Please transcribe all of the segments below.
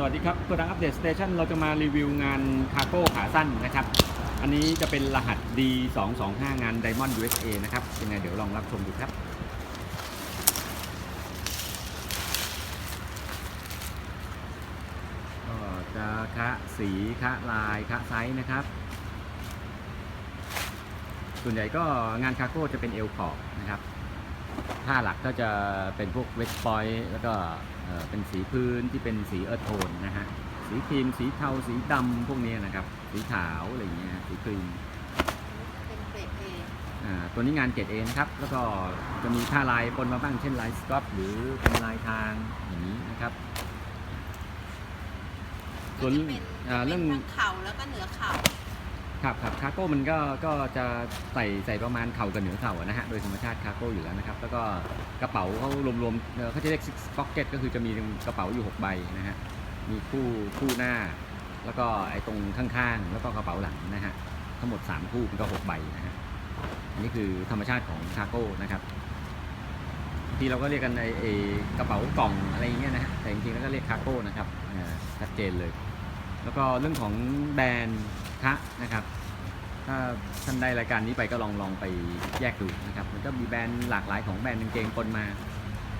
สวัสดีครับตัวดังอัปเดตสเตชันเราจะมารีวิวงานคาร์โก้ขาสั้นนะครับ อันนี้จะเป็นรหัส D225 งาน Diamond USA นะครับยังไงเดี๋ยวลองรับชมดูครับก็จะคะสีคะลายคะไซส์นะครับ ส่วนใหญ่ก็งานคาร์โก้จะเป็นเอลขอบนะครับ ผ้าหลักก็จะเป็นพวกเวสปอยแล้วก็เอ่อเป็นสีพื้นที่เป็นสีเอิร์ธโทนนะฮะ สีครีม สีเทา สีดำพวกนี้นะครับ สีขาวอะไรอย่างเงี้ย สีครีมเป็นเกรดเออ่าตัวนี้งานเกรดเอนะครับ แล้วก็จะมีผ้าลายปนมาบ้าง เช่นลายสกอตหรือเป็นลายทางอย่างนี้นะครับส่วนก็จะเป็นอ่าเรื่องเป็นทั้งเข่าแล้วก็เหนือเข่า ครับครับคาร์โก้มันก็ก็จะใส่ใส่ประมาณเข่ากับเหนือเข่าอะนะฮะโดยธรรมชาติคาร์โก้อยู่แล้วนะครับ แล้วก็กระเป๋าเขารวมๆเอ่อเขาจะเรียก six pocket ก็คือจะมีกระเป๋าอยู่ 6 ใบนะฮะมีคู่คู่หน้า แล้วก็ไอ้ตรงข้างๆ แล้วก็กระเป๋าหลังนะฮะทั้งหมด 3 คู่มันก็ 6 ใบนะฮะอันนี้คือธรรมชาติของคาร์โก้นะครับที่เราก็เรียกกันไอ้ไอ้กระเป๋ากล่องอะไรอย่างเงี้ยนะฮะแต่จริงๆแล้วก็เรียกคาร์โก้นะครับอ่าชัดเจนเลย แล้วก็เรื่องของแบรนด์ คะนะครับ ถ้าท่านได้รายการนี้ไปก็ลองลองไปแยกดูนะครับ มันก็มีแบรนด์หลากหลายของแบรนด์กางเกงปนมา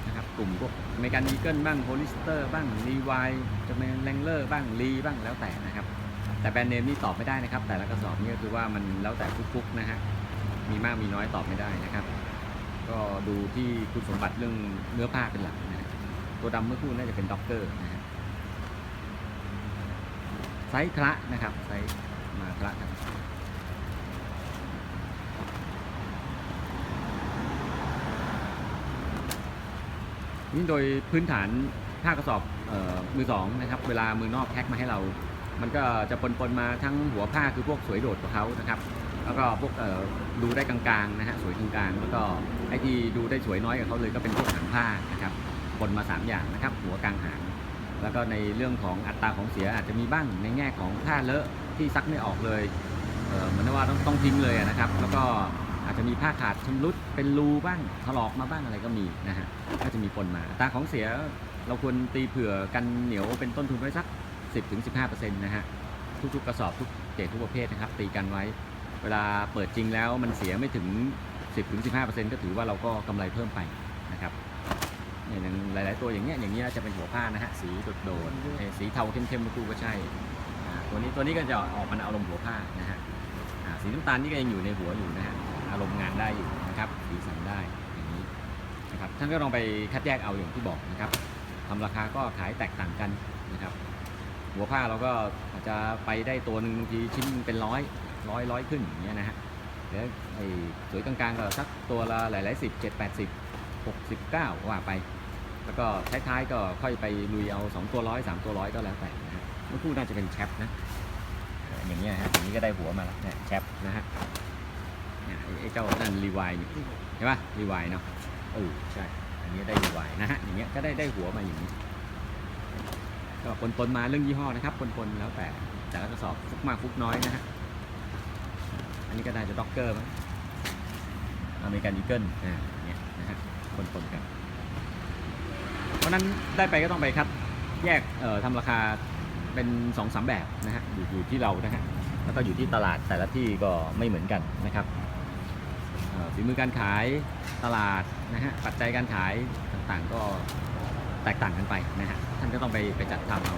นะครับ กลุ่มพวกเมกันอีเกิลบ้างโพลิสเตอร์บ้างรีวายจะเป็นแรงเลอร์บ้างรีบ้างแล้วแต่นะครับ แต่แบรนด์เนมนี่ตอบไม่ได้นะครับ แต่ละกระสอบนี่ก็คือว่ามันแล้วแต่ฟุกๆนะฮะ มีมากมีน้อยตอบไม่ได้นะครับ ก็ดูที่คุณสมบัติเรื่องเนื้อผ้าเป็นหลักนะตัวดำเมื่อคู่น่าจะเป็นด็อกเกอร์นะฮะไซส์คละนะครับไซส์ มาละครับนี่โดยพื้นฐานผ้ากระสอบออมือสองนะครับ เวลามือนอกแพ็คมาให้เรา มันก็จะปนๆมาทั้งหัวผ้าคือพวกสวยโดดของเขานะครับ แล้วก็พวกดูได้กลางๆนะฮะสวยกลางๆแล้วก็ไอ้ที่ดูได้สวยน้อยกับเขาเลยก็เป็นพวกหางผ้านะครับปนมาสามอย่างนะครับ หัวกลางหาง แล้วก็ในเรื่องของอัตราของเสียอาจจะมีบ้างในแง่ของผ้าเลอะ ที่ซักไม่ออกเลยเเหมือนว่าต้องต้องทิ้งเลยนะครับ แล้วก็อาจจะมีผ้าขาดชำรุดเป็นรูบ้างถลอกมาบ้างอะไรก็มีนะฮะก็จะมีปนมาตาของเสียเราควรตีเผื่อกันเหนียวเป็นต้นทุนไว้สัก 10-15%นะฮะทุกๆกระสอบทุกเกรดทุกประเภทนะครับ ตีกันไว้ เวลาเปิดจริงแล้วมันเสียไม่ถึง 10-15%ก็ถือว่าเราก็กำไรเพิ่มไปนะครับอย่างหลาย ๆ ตัวอย่างเงี้ยอย่างเงี้ยจะเป็นหัวผ้านะฮะสีโดดๆสีเทาเข้มๆเมื่อกี้ก็ใช่ ตัวนี้ตัวนี้ก็จะออกมันอารมณ์หัวผ้านะฮะสีน้ำตาลนี่ก็ยังอยู่ในหัวอยู่นะฮะอารมณ์งานได้อยู่นะครับสีสันได้อย่างนี้นะครับท่านก็ลองไปคัดแยกเอาอย่างที่บอกนะครับทำราคาก็ขายแตกต่างกันนะครับ หัวผ้าเราก็อาจจะไปได้ตัวหนึ่งบางทีชิ้นเป็นร้อยร้อยร้อยขึ้นอย่างเงี้ยนะฮะแล้วไอ้สวยกลางๆก็สักตัวละหลายๆสิบเจ็ดแปดสิบหกสิบเก้าว่าไป แล้วก็ท้ายๆก็ค่อยไปลุยเอา2ตัวร้อยสามตัวร้อยก็แล้วแต่นะฮะ เมื่อคู่น่าจะเป็นแชปนะอย่างเงี้ยฮะอย่างนี้ก็ได้หัวมาแล้วเนี่ยแชปนะฮะเนี่ยไอ้เจ้านั่นรีวายใช่ปะรีวายเนาะเออใช่ อันนี้ได้รีวายนะฮะอย่างเงี้ยก็ได้ได้หัวมาอย่างนี้ก็ปนๆมาเรื่องยี่ห้อนะครับปนๆแล้วแต่แต่ละกระสอบฟุกมากฟุกน้อยนะฮะอันนี้ก็น่าจะด็อกเกอร์มั้งอเมริกันอีเกิลอ่าเงี้ยนะฮะปนๆกันเพราะนั้นได้ไปก็ต้องไปคัดแยกเอ่อทำราคา เป็น2อสามแบบนะฮะอยู่อยู่ที่เรานะฮะแล้วก็อยู่ที่ตลาดแต่ละที่ก็ไม่เหมือนกันนะครับฝีมือการขายตลาดนะฮะปัจจัยการขายต่างๆก็แตกต่างกันไปนะฮะท่านก็ต้องไปไปจัดทำเอา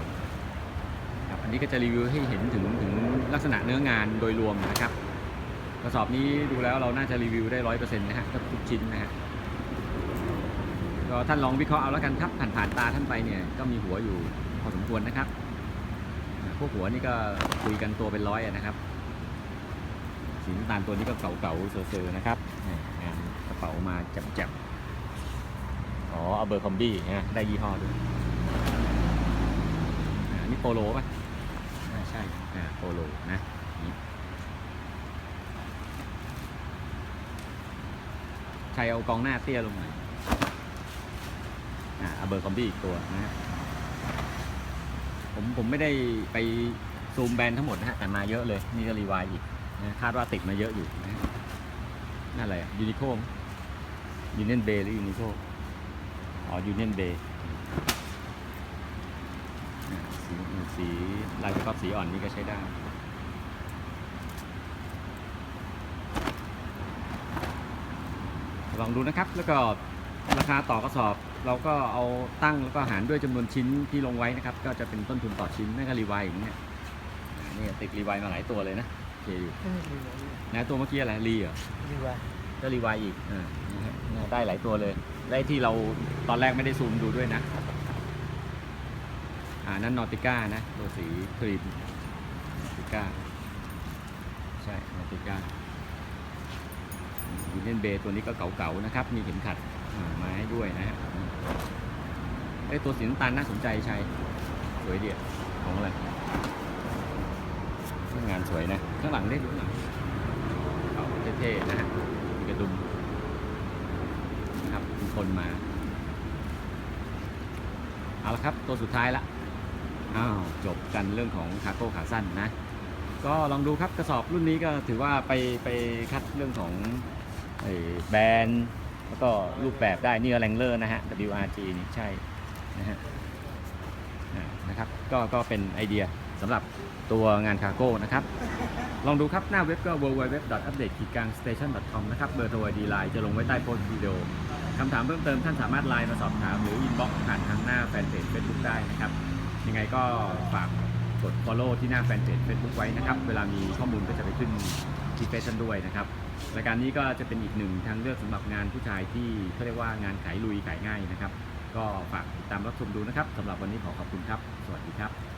ครับอันนี้ก็จะรีวิวให้เห็นถึงถึงลักษณะเนื้องานโดยรวมนะครับกระสอบนี้ดูแล้วเราน่าจะรีวิวได้ร้อยเปอร์เซ็นต์นะฮะทุกชิ้นนะฮะก็ท่านลองวิเคราะห์เอาแล้วกันครับผ่านผ่านตาท่านไปเนี่ยก็มีหัวอยู่พอสมควรนะครับ พวกหัวนี่ก็คุยกันตัวเป็นร้อยอะนะครับ สีน้ำตาลตัวนี้ก็เก่าๆเซอร์ๆนะครับนี่งานกระเป๋ามาจับๆอ๋อเอาเบอร์คอมบี้นะได้ยี่ห้อด้วยอ่านี่โปโลป่ะอ่าใช่อ่าโปโลนะนี่ใช้เอากองหน้าเตี้ยลงหน่อยอ่าเอาเบอร์คอมบี้อีกตัวนะฮะ ผมผมไม่ได้ไปซูมแบนด์ทั้งหมดนะฮะแต่มาเยอะเลยนี่ก็รีวายอีกนะคาดว่าติดมาเยอะอยู่นะฮะนั่นอะไรยูนิโคยูเนียนเบย์หรือยูนิโคอ๋อยูเนียนเบย์สีสีลายสก๊อตสีอ่อนนี่ก็ใช้ได้ลองดูนะครับแล้วก็ ราคาต่อกระสอบเราก็เอาตั้งแล้วก็หารด้วยจำนวนชิ้นที่ลงไว้นะครับ ก็จะเป็นต้นทุนต่อชิ้นนั่นก็รีไวล์อย่างเงี้ยอ่านี่ติดรีไวล์มาหลายตัวเลยนะโอเคอยู่นะตัวเมื่อกี้อะไรรีเหรอดีว่าก็รีไวล์อีกอ่านะฮะได้หลายตัวเลย ได้ที่เราตอนแรกไม่ได้ซูมดูด้วยนะอ่านั่นนอติก้านะตัวสีครีมนอติก้าใช่นอติก้ายูเนียนเบย์ตัวนี้ก็เก่าๆนะครับ มีเข็มขัดอ่า มาให้ด้วยนะฮะไอยตัวสีน้ำตาลน่าสนใจใชัยสวยเดีอะของอะไรงานสวยนะ ข้างหลังได้ดูหลังเขาเท่ๆนะฮะมีกระดุมนะครับมีคนมา เอาละครับ ตัวสุดท้ายละอ้าวจบกันเรื่องของคาโก้ขาสั้นนะ ก็ลองดูครับกระสอบรุ่นนี้ก็ถือว่าไปไปคัดเรื่องของแบรนด์ แล้วก็รูปแบบได้นี่แรงเลอร์นะฮะ WRG นี่ใช่นะฮะนะครับก็ก็เป็นไอเดียสำหรับตัวงานคารโก้นะครับ ลองดูครับ หน้าเว็บก็ www.update-station.com นะครับ เบอร์โทร ID ไลน์จะลงไว้ใต้โพสต์วิดีโอคำถามเพิ่มเติมท่านสามารถไลน์มาสอบถาม หรือ inbox ผ่านทางหน้าแฟนเพจ Facebook ได้นะครับ ยังไงก็ฝากกด follow ที่หน้าแฟนเพจ Facebook ไว้นะครับ เวลามีข้อมูลก็จะไปขึ้นที่เฟซกันด้วยนะครับ รายการนี้ก็จะเป็นอีกหนึ่งทางเลือกสำหรับงานผู้ชายที่เขาเรียกว่างานขายลุยขายง่ายนะครับ ก็ฝากติดตามรับชมดูนะครับสำหรับวันนี้ขอขอบคุณครับ สวัสดีครับ